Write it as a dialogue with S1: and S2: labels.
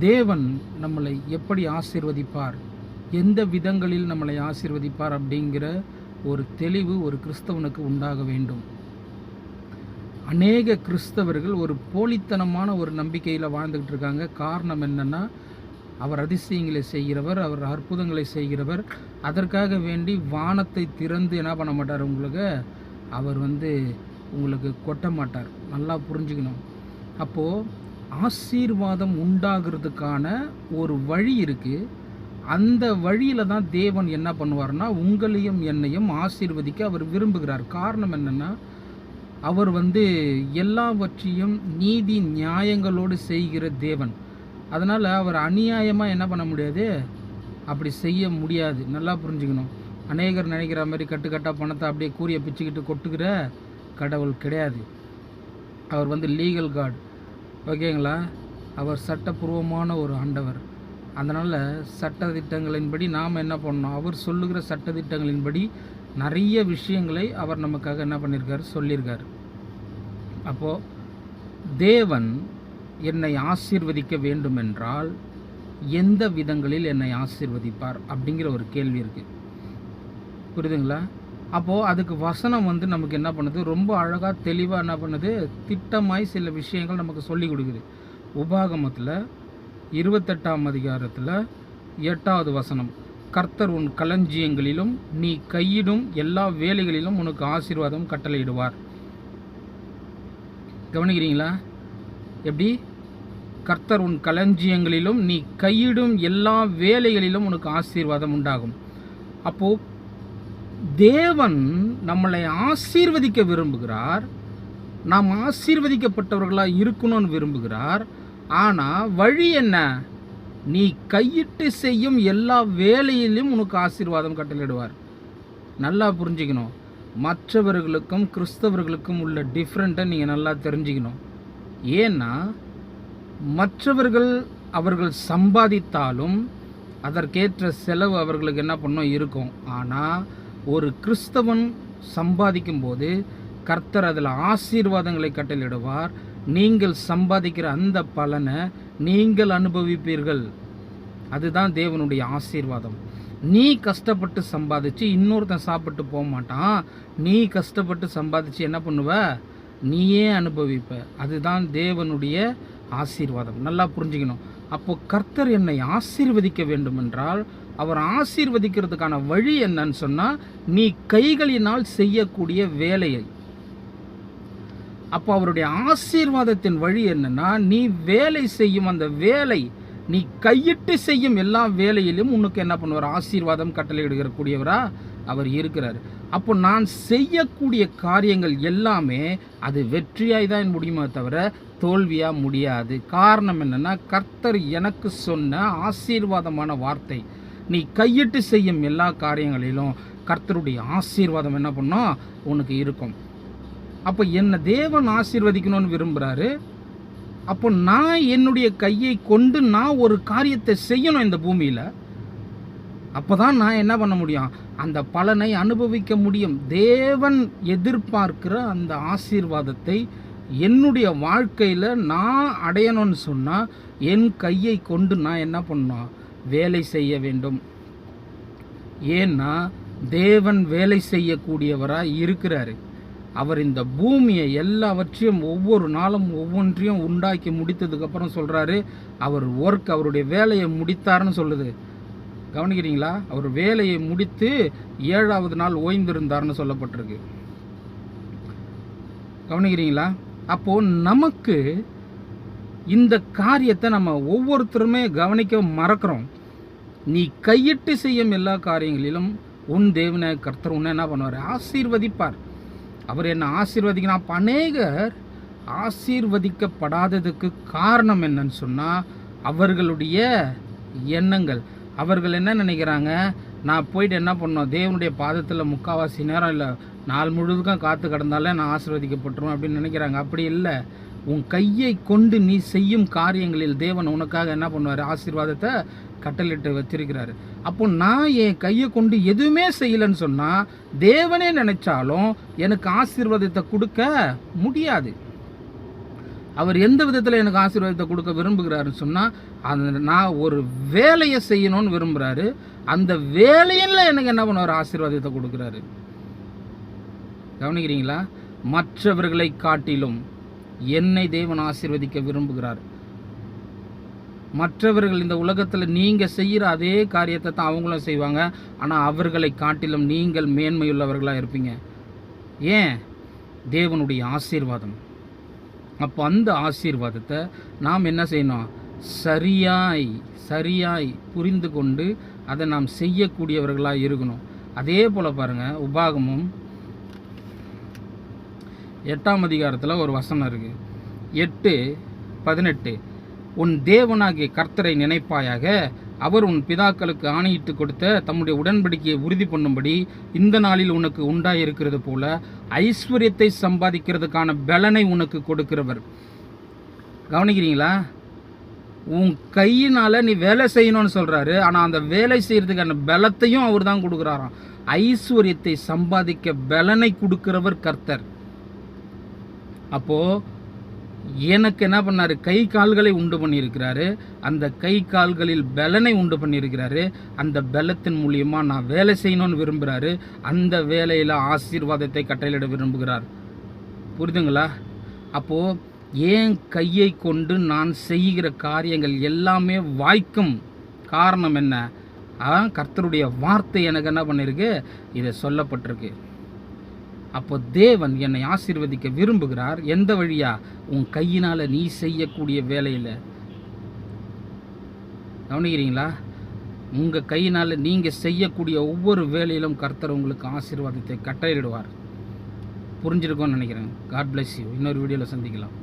S1: தேவன் நம்மளை எப்படி ஆசீர்வதிப்பார்? எந்த விதங்களில் நம்மளை ஆசீர்வதிப்பார் அப்படிங்கிற ஒரு தெளிவு ஒரு கிறிஸ்தவனுக்கு உண்டாக வேண்டும். அநேக கிறிஸ்தவர்கள் ஒரு போலித்தனமான ஒரு நம்பிக்கையில் வாழ்ந்துக்கிட்டு இருக்காங்க. காரணம் என்னென்னா அவர் அதிசயங்களை செய்கிறவர் அவர் அற்புதங்களை செய்கிறவர். அதற்காக வேண்டி வானத்தை திறந்து என்ன பண்ண மாட்டார் உங்களுக்கு? அவர் வந்து உங்களுக்கு கொட்ட மாட்டார். நல்லா புரிஞ்சுக்கணும். அப்போது ஆசீர்வாதம் உண்டாகிறதுக்கான ஒரு வழி இருக்குது அந்த வழியில் தான் தேவன் என்ன பண்ணுவார்னா உங்களையும் என்னையும் ஆசீர்வதிக்க அவர் விரும்புகிறார். காரணம் என்னென்னா அவர் வந்து எல்லாவற்றையும் நீதி நியாயங்களோடு செய்கிற தேவன். அதனால் அவர் அநியாயமாக என்ன பண்ண முடியாது? அப்படி செய்ய முடியாது. நல்லா புரிஞ்சுக்கணும். அநேகர் நினைக்கிற மாதிரி கட்டுக்கட்டாக பணத்தை அப்படியே கூறிய பிச்சுக்கிட்டு கொட்டுக்கிற கடவுள் கிடையாது. அவர் வந்து லீகல் கார்டு ஓகேங்களா அவர் சட்டப்பூர்வமான ஒரு ஆண்டவர். அதனால் சட்டதிட்டங்களின்படி நாம் என்ன பண்ணோம் அவர் சொல்லுகிற சட்டதிட்டங்களின்படி நிறைய விஷயங்களை அவர் நமக்காக என்ன பண்ணியிருக்கார் சொல்லியிருக்கார் அப்போது தேவன் என்னை ஆசீர்வதிக்க வேண்டுமென்றால் எந்த விதங்களில் என்னை ஆசீர்வதிப்பார் அப்படிங்கிற ஒரு கேள்வி இருக்குது புரியுதுங்களா? அப்போது அதுக்கு வசனம் வந்து நமக்கு என்ன பண்ணுது? ரொம்ப அழகாக தெளிவாக என்ன பண்ணுது? திட்டமாய் சில விஷயங்கள் நமக்கு சொல்லி கொடுக்குது. உபாகமத்தில் இருபத்தெட்டாம் அதிகாரத்தில் எட்டாவது வசனம் கர்த்தர் உன் களஞ்சியங்களிலும் நீ கையிடும் எல்லா வேலைகளிலும் உனக்கு ஆசீர்வாதம் கட்டளையிடுவார். கவனிக்கிறீங்களா? எப்படி? கர்த்தர் உன் களஞ்சியங்களிலும் நீ கையிடும் எல்லா வேலைகளிலும் உனக்கு ஆசீர்வாதம் உண்டாகும். அப்போது தேவன் நம்மளை ஆசீர்வதிக்க விரும்புகிறார். நாம் ஆசீர்வதிக்கப்பட்டவர்களாக இருக்கணும்னு விரும்புகிறார். ஆனால் வழி என்ன? நீ கையிட்டு செய்யும் எல்லா வேலையிலும் உனக்கு ஆசீர்வாதம் கட்டளிடுவார் நல்லா புரிஞ்சுக்கணும். மற்றவர்களுக்கும் கிறிஸ்தவர்களுக்கும் உள்ள டிஃப்ரெண்ட்டை நீங்கள் நல்லா தெரிஞ்சுக்கணும். ஏன்னா மற்றவர்கள் அவர்கள் சம்பாதித்தாலும் அதற்கேற்ற செலவு அவர்களுக்கு என்ன பண்ணும்? இருக்கும். ஆனால் ஒரு கிறிஸ்தவன் சம்பாதிக்கும் போது கர்த்தர் அதில் ஆசீர்வாதங்களை கட்டளிடுவார் நீங்கள் சம்பாதிக்கிற அந்த பலனை நீங்கள் அனுபவிப்பீர்கள். அதுதான் தேவனுடைய ஆசீர்வாதம். நீ கஷ்டப்பட்டு சம்பாதிச்சு இன்னொருத்தன் சாப்பிட்டு போக மாட்டான். நீ கஷ்டப்பட்டு சம்பாதிச்சு என்ன பண்ணுவ? நீயே அனுபவிப்ப. அதுதான் தேவனுடைய ஆசீர்வாதம். நல்லா புரிஞ்சுக்கணும். அப்போ கர்த்தர் என்னை ஆசீர்வதிக்க வேண்டுமென்றால் அவர் ஆசீர்வதிக்கிறதுக்கான வழி என்னன்னு சொன்னால் நீ கைகளினால் செய்யக்கூடிய வேலையை. அப்போ அவருடைய ஆசீர்வாதத்தின் வழி என்னன்னா நீ வேலை செய்யும் அந்த வேலை நீ கையிட்டு செய்யும் எல்லா வேலையிலும் உனக்கு என்ன பண்ணுவார்? ஆசீர்வாதம் கட்டளையிடுகிற கூடியவரா அவர் இருக்கிறார். அப்போ நான் செய்யக்கூடிய காரியங்கள் எல்லாமே அது வெற்றியாய் தான் முடியுமே தவிர தோல்வியாக முடியாது. காரணம் என்னென்னா கர்த்தர் எனக்கு சொன்ன ஆசீர்வாதமான வார்த்தை. நீ கையிட்டு செய்யும் எல்லா காரியங்களிலும் கர்த்தருடைய ஆசீர்வாதம் என்ன பண்ணோம் உனக்கு இருக்கும். அப்போ என்னை தேவன் ஆசீர்வதிக்கணும்னு விரும்புகிறாரு அப்போ நான் என்னுடைய கையை கொண்டு நான் ஒரு காரியத்தை செய்யணும் இந்த பூமியில். அப்போ தான் நான் என்ன பண்ண முடியும்? அந்த பலனை அனுபவிக்க முடியும். தேவன் எதிர்பார்க்கிற அந்த ஆசீர்வாதத்தை என்னுடைய வாழ்க்கையில் நான் அடையணும்னு சொன்னால் என் கையை கொண்டு நான் என்ன பண்ணணும்? வேலை செய்ய வேண்டும். ஏன்னா தேவன் வேலை செய்யக்கூடியவராக இருக்கிறாரு. அவர் இந்த பூமியை எல்லாவற்றையும் ஒவ்வொரு நாளும் ஒவ்வொன்றையும் உண்டாக்கி முடித்ததுக்கப்புறம் சொல்கிறாரு அவர் ஒர்க் அவருடைய வேலையை முடித்தார்னு சொல்லுது. கவனிக்கிறீங்களா? அவர் வேலையை முடித்து ஏழாவது நாள் ஓய்ந்திருந்தார்னு சொல்லப்பட்டிருக்கு. கவனிக்கிறீங்களா? அப்போது நமக்கு இந்த காரியத்தை நம்ம ஒவ்வொருத்தருமே கவனிக்க மறக்கிறோம். நீ கையிட்டு செய்யும் எல்லா காரியங்களிலும் உன் தேவனாய கர்த்தர் உன்னை என்ன பண்ணுவார்? ஆசீர்வதிப்பார். அவர் என்னை ஆசீர்வதிக்கணும் அப்போ அநேகர் ஆசீர்வதிக்கப்படாததுக்கு காரணம் என்னன்னு சொன்னால் அவர்களுடைய எண்ணங்கள். அவர்கள் என்ன நினைக்கிறாங்க? நான் போயிட்டு என்ன பண்ணோம் தேவனுடைய பாதத்தில் முக்கால்வாசி நேரம் இல்லை நாள் முழுதுக்கும் காத்து கிடந்தாலே நான் ஆசீர்வதிக்கப்பட்டுருவேன் அப்படின்னு நினைக்கிறாங்க. அப்படி இல்லை. உன் கையை கொண்டு நீ செய்யும் காரியங்களில் தேவன் உனக்காக என்ன பண்ணுவார்? ஆசீர்வாதத்தை கட்டளிட்டு வச்சிருக்கிறாரு. அப்போ நான் என் கையை கொண்டு எதுவுமே செய்யலைன்னு சொன்னால் தேவனே நினைச்சாலும் எனக்கு ஆசீர்வாதத்தை கொடுக்க முடியாது. அவர் எந்த விதத்தில் எனக்கு ஆசீர்வாதத்தை கொடுக்க விரும்புகிறாருன்னு சொன்னால் அந்த நான் ஒரு வேலையை செய்யணும்னு விரும்புகிறாரு அந்த வேலையில் எனக்கு என்ன பண்ணுவார்? ஆசீர்வாதத்தை கொடுக்குறாரு. கவனிக்கிறீங்களா? மற்றவர்களை காட்டிலும் என்னை தேவன் ஆசீர்வதிக்க விரும்புகிறார். மற்றவர்கள் இந்த உலகத்தில் நீங்கள் செய்கிற அதே காரியத்தை தான் அவங்களும் செய்வாங்க. ஆனால் அவர்களை காட்டிலும் நீங்கள் மேன்மையுள்ளவர்களாக இருப்பீங்க. ஏன்? தேவனுடைய ஆசீர்வாதம். அப்போ அந்த ஆசீர்வாதத்தை நாம் என்ன செய்யணும்? சரியாய் சரியாய் புரிந்து கொண்டு அதை நாம் செய்யக்கூடியவர்களாக இருக்கணும். அதே போல் பாருங்கள் உபாகமும் எட்டாம் அதிகாரத்தில் ஒரு வசனம் இருக்குது எட்டு பதினெட்டு. உன் தேவனாகிய கர்த்தரை நினைப்பாயாக அவர் உன் பிதாக்களுக்கு ஆணையிட்டு கொடுத்த தம்முடைய உடன்படிக்கையை உறுதி பண்ணும்படி இந்த நாளில் உனக்கு உண்டாயிருக்கிறது போல ஐஸ்வர்யத்தை சம்பாதிக்கிறதுக்கான பலனை உனக்கு கொடுக்கிறவர். கவனிக்கிறீங்களா? உன் கையினால் நீ வேலை செய்யணும்னு சொல்கிறாரு ஆனால் அந்த வேலை செய்கிறதுக்கான பலத்தையும் அவர் தான் கொடுக்குறாராம். ஐஸ்வர்யத்தை சம்பாதிக்க பலனை கொடுக்கிறவர் கர்த்தர். அப்போது எனக்கு என்ன பண்ணாரு? கை கால்களை உண்டு பண்ணியிருக்கிறாரு. அந்த கை கால்களில் பலனை உண்டு பண்ணியிருக்கிறாரு. அந்த பலத்தின் மூலியமாக நான் வேலை செய்யணும்னு விரும்புகிறாரு அந்த வேலையில் ஆசீர்வாதத்தை கட்டளையிட விரும்புகிறார். புரிதுங்களா? அப்போது ஏன் கையை கொண்டு நான் செய்கிற காரியங்கள் எல்லாமே வாய்க்கும் காரணம் என்ன? கர்த்தருடைய வார்த்தை எனக்கு என்ன பண்ணியிருக்கு இதை சொல்லப்பட்டிருக்கு. அப்போ தேவன் என்னை ஆசீர்வதிக்க விரும்புகிறார். எந்த வழியா? உன் கையினால் நீ செய்யக்கூடிய வேலையில். கவனிக்கிறீங்களா? உங்கள் கையினால் நீங்கள் செய்யக்கூடிய ஒவ்வொரு வேலையிலும் கர்த்தர் உங்களுக்கு ஆசீர்வாதத்தை கட்டளையிடுவார். புரிஞ்சிருக்கோன்னு நினைக்கிறேன். காட் bless யூ இன்னொரு வீடியோவில் சந்திக்கலாம்.